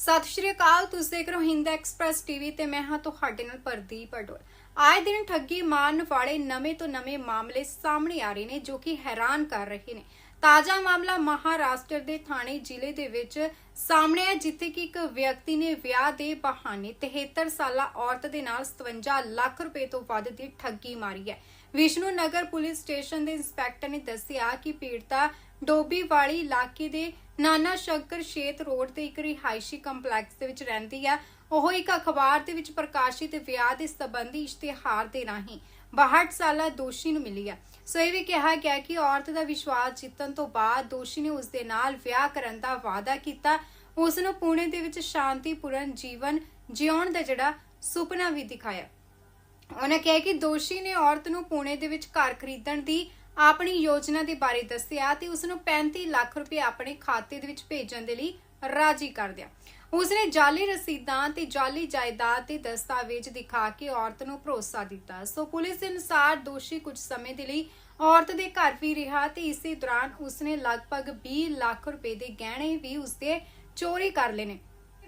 ਸਤਿ ਸ਼੍ਰੀ ਅਕਾਲ, ਤੁਸੀਂ ਦੇਖ ਰਹੇ ਹੋ ਹਿੰਦ ਐਕਸਪ੍ਰੈਸ ਟੀਵੀ ਤੇ ਮੈਂ ਹਾਂ ਤੁਹਾਡੇ ਨਾਲ ਪ੍ਰਦੀਪ ਅਡੋਲ। ਆਏ ਦਿਨ ਠੱਗੀ ਮਾਰਨ ਵਾਲੇ ਨਵੇਂ ਤੋਂ ਨਵੇਂ ਮਾਮਲੇ ਸਾਹਮਣੇ ਆ ਰਹੇ ਨੇ, ਜੋ ਕਿ ਹੈਰਾਨ ਕਰ ਰਹੇ ਨੇ। ਤਾਜ਼ਾ ਮਾਮਲਾ ਮਹਾਰਾਸ਼ਟਰ ਦੇ ਥਾਣੇ ਜ਼ਿਲ੍ਹੇ ਦੇ ਵਿੱਚ ਸਾਹਮਣੇ ਹੈ ਜਿੱਥੇ ਕਿ ਇੱਕ ਵਿਅਕਤੀ ਨੇ ਵਿਆਹ ਦੇ ਬਹਾਨੇ 73 ਸਾਲਾ ਔਰਤ ਦੇ ਨਾਲ 57 ਲੱਖ ਰੁਪਏ ਤੋਂ ਵੱਧ ਦੀ ਠੱਗੀ ਮਾਰੀ ਹੈ। ਵਿਸ਼ਨੂੰ ਨਗਰ ਪੁਲਿਸ ਸਟੇਸ਼ਨ ਦੇ ਇੰਸਪੈਕਟਰ ਨੇ ਦੱਸਿਆ ਕਿ ਪੀੜਤਾ ਡੋਬੀ ਵਾਲੀ ਇਲਾਕੇ ਦੇ ਨਾਨਾ ਸ਼ੰਕਰ ਸ਼ੇਤ ਰੋਡ ਤੇ ਇੱਕ ਰਿਹਾਇਸ਼ੀ ਕੰਪਲੈਕਸ ਦੇ ਵਿੱਚ ਰਹਿੰਦੀ ਆ। ਉਹ ਇੱਕ ਅਖਬਾਰ ਦੇ ਵਿੱਚ ਪ੍ਰਕਾਸ਼ਿਤ ਵਿਆਹ ਦੇ ਸੰਬੰਧੀ ਇਸ਼ਤਿਹਾਰ ਦੇ ਰਾਹੀਂ 62 ਸਾਲਾ ਦੋਸ਼ੀ ਨੂੰ ਮਿਲੀ ਹੈ। ਸੋ ਇਹ ਵੀ ਕਿਹਾ ਗਿਆ ਕਿ ਔਰਤ ਦਾ ਵਿਸ਼ਵਾਸ ਜਿੱਤਣ ਤੋਂ ਬਾਅਦ ਦੋਸ਼ੀ ਨੇ ਉਸ ਦੇ ਨਾਲ ਵਿਆਹ ਕਰਨ ਦਾ ਵਾਅਦਾ ਕੀਤਾ। ਉਸ ਨੂੰ ਪੁਣੇ ਦੇ ਵਿੱਚ ਸ਼ਾਂਤੀਪੂਰਨ ਜੀਵਨ ਜਿਉਣ ਦਾ ਜਿਹੜਾ ਸੁਪਨਾ ਵੀ ਦਿਖਾਇਆ। ਉਹਨਾਂ ਕਿਹਾ ਕਿ ਦੋਸ਼ੀ ਨੇ ਔਰਤ ਨੂੰ ਪੁਣੇ ਦੇ ਵਿੱਚ ਘਰ ਖਰੀਦਣ ਦੀ ਆਪਣੀ ਯੋਜਨਾ ਦੇ ਬਾਰੇ ਦੱਸਿਆ ਤੇ ਉਸ ਨੂੰ 35 ਲੱਖ ਰੁਪਏ ਆਪਣੇ ਖਾਤੇ ਦੇ ਵਿੱਚ ਭੇਜਣ ਦੇ ਲਈ ਰਾਜੀ ਕਰ ਦਿਆ। ਉਸਨੇ ਜਾਲੀ ਰਸੀਦਾਂ ਤੇ ਜਾਲੀ ਜਾਇਦਾਦ ਤੇ ਦਸਤਾਵੇਜ਼ ਦਿਖਾ ਕੇ ਔਰਤ ਨੂੰ ਭਰੋਸਾ ਦਿੱਤਾ। ਸੋ ਪੁਲਿਸ ਦੇ ਅਨੁਸਾਰ ਦੋਸ਼ੀ ਕੁਝ ਸਮੇਂ ਦੇ ਲਈ ਔਰਤ ਦੇ ਘਰ ਵੀ ਰਿਹਾ ਤੇ ਇਸੇ ਦੌਰਾਨ ਉਸਨੇ ਲਗਭਗ 20 ਲੱਖ ਰੁਪਏ ਦੇ ਗਹਿਣੇ ਵੀ ਉਸਦੇ ਚੋਰੀ ਕਰ ਲਏ ਨੇ।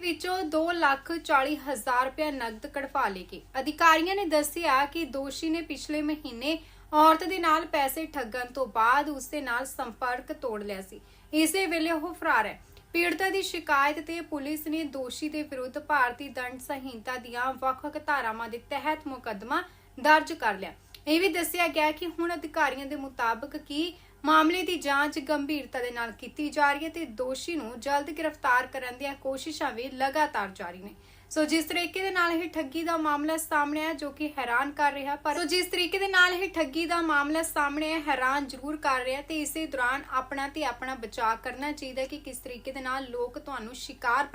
ਵਿੱਚੋਂ 2 ਲੱਖ 40 ਹਜ਼ਾਰ ਰੁਪਏ ਨਕਦ ਕਢਵਾ ਲਏ ਗਏ। ਅਧਿਕਾਰੀਆਂ ਨੇ ਦੱਸਿਆ ਕਿ ਦੋਸ਼ੀ ਨੇ ਪਿਛਲੇ ਮਹੀਨੇ ਔਰਤ ਦੇ ਨਾਲ ਪੈਸੇ ਠੱਗਣ ਤੋਂ ਬਾਅਦ ਉਸ ਦੇ ਨਾਲ ਸੰਪਰਕ ਤੋੜ ਲਿਆ ਸੀ। ਇਸੇ ਵੇਲੇ ਉਹ ਫਰਾਰ ਹੈ। ਪੀੜਤਾ ਦੀ ਸ਼ਿਕਾਇਤ ਤੇ ਪੁਲਿਸ ਨੇ ਦੋਸ਼ੀ ਦੇ ਵਿਰੁੱਧ ਭਾਰਤੀ ਦੰਡ ਸੰਹਿਤਾ ਦੀਆਂ ਵੱਖ-ਵੱਖ ਧਾਰਾਵਾਂ ਦੇ ਤਹਿਤ ਮੁਕੱਦਮਾ ਦਰਜ ਕਰ ਲਿਆ। ਇਹ ਵੀ ਦੱਸਿਆ ਗਿਆ ਕਿ ਹੁਣ ਅਧਿਕਾਰੀਆਂ ਦੇ ਮੁਤਾਬਕ ਕਿ ਮਾਮਲੇ ਦੀ ਜਾਂਚ ਗੰਭੀਰਤਾ ਦੇ ਨਾਲ ਕੀਤੀ ਜਾ ਰਹੀ ਹੈ ਤੇ ਦੋਸ਼ੀ ਨੂੰ ਜਲਦ ਗ੍ਰਿਫਤਾਰ ਕਰਨ ਦੀਆਂ ਕੋਸ਼ਿਸ਼ਾਂ ਵੀ ਲਗਾਤਾਰ ਜਾਰੀ ਨੇ। ਸੋ ਜਿਸ ਤਰੀਕੇ ਦੇ ਨਾਲ ਇਹ ਠੱਗੀ ਦਾ ਮਾਮਲਾ ਸਾਹਮਣੇ ਆਇਆ ਜੋ ਕਿ ਹੈਰਾਨ ਕਰ ਰਿਹਾ, ਪਰ ਸੋ ਜਿਸ ਤਰੀਕੇ ਦੇ ਨਾਲ ਇਹ ਠੱਗੀ ਦਾ ਮਾਮਲਾ ਸਾਹਮਣੇ ਆਇਆ, ਹੈਰਾਨ ਜ਼ਰੂਰ ਕਰ ਰਿਹਾ ਤੇ ਇਸੇ ਦੌਰਾਨ ਆਪਣਾ ਤੇ ਆਪਣਾ ਬਚਾਅ ਕਰਨਾ ਚਾਹੀਦਾ ਕਿ ਕਿਸ ਤਰੀਕੇ ਦੇ ਨਾਲ ਲੋਕ ਤੁਹਾਨੂੰ ਸ਼ਿਕਾਰ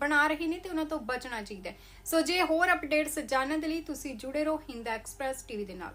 ਬਣਾ ਰਹੇ ਨੇ ਤੇ ਉਹਨਾਂ ਤੋਂ ਬਚਣਾ ਚਾਹੀਦਾ ਹੈ। ਸੋ ਜੇ ਹੋਰ ਅਪਡੇਟਸ ਜਾਣਨ ਦੇ ਲਈ ਤੁਸੀਂ ਜੁੜੇ ਰਹੋ ਹਿੰਦ ਐਕਸਪ੍ਰੈਸ ਟੀਵੀ ਦੇ ਨਾਲ